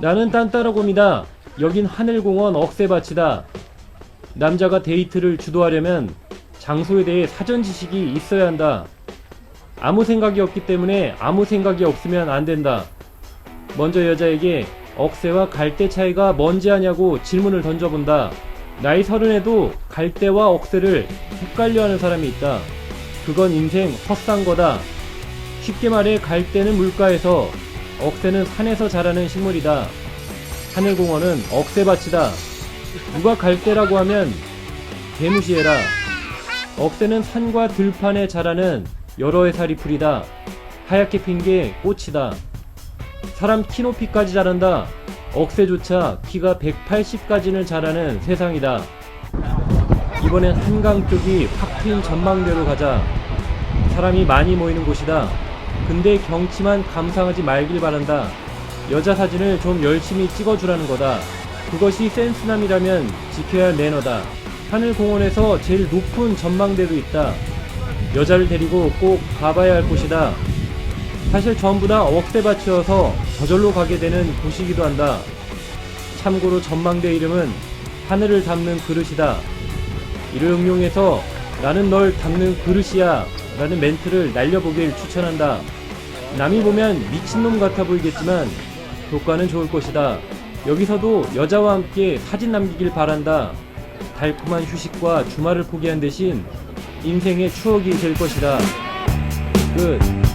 나는 딴따라곰이다. 여긴 하늘공원 억새밭이다. 남자가 데이트를 주도하려면 장소에 대해 사전 지식이 있어야 한다. 아무 생각이 없기 때문에 아무 생각이 없으면 안 된다. 먼저 여자에게 억새와 갈대 차이가 뭔지 아냐고 질문을 던져본다. 나이 서른에도 갈대와 억새를 헷갈려 하는 사람이 있다. 그건 인생 헛산 거다. 쉽게 말해 갈대는 물가에서 억새는 산에서 자라는 식물이다. 하늘공원은 억새밭이다. 누가 갈대라고 하면 개무시해라. 억새는 산과 들판에 자라는 여러 해살이 풀이다. 하얗게 핀 게 꽃이다. 사람 키 높이까지 자란다. 억새조차 키가 180까지는 자라는 세상이다. 이번엔 한강 쪽이 확 트인 전망대로 가자. 사람이 많이 모이는 곳이다. 근데 경치만 감상하지 말길 바란다. 여자 사진을 좀 열심히 찍어주라는 거다. 그것이 센스남이라면 지켜야 할 매너다. 하늘공원에서 제일 높은 전망대도 있다. 여자를 데리고 꼭 가봐야 할 곳이다. 사실 전부 다 억새 밭이어서 저절로 가게 되는 곳이기도 한다. 참고로 전망대 이름은 하늘을 담는 그릇이다. 이를 응용해서 나는 널 담는 그릇이야 라는 멘트를 날려보길 추천한다. 남이 보면 미친놈 같아 보이겠지만 효과는 좋을 것이다. 여기서도 여자와 함께 사진 남기길 바란다. 달콤한 휴식과 주말을 포기한 대신 인생의 추억이 될 것이다. 끝.